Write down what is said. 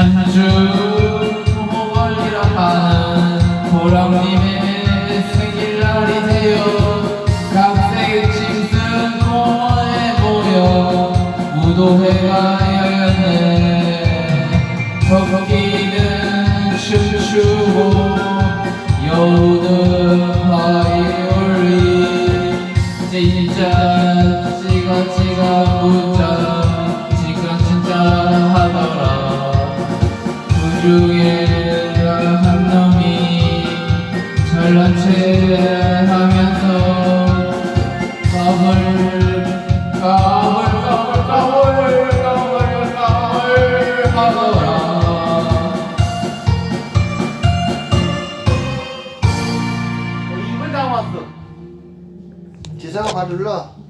춘추 호걸이라 하는 보람님의 생일날이세요 각색 짐승 공원에 모여 무도회가 열렸네 토끼는 춤추고 여우는 바이올린 진짜 지가 지가 중에 한 놈이 잘난 체 하면서 까불 까불 까불 까불 까불 까불 하더라 어, 입을 담았어. 지사가 봐줄라.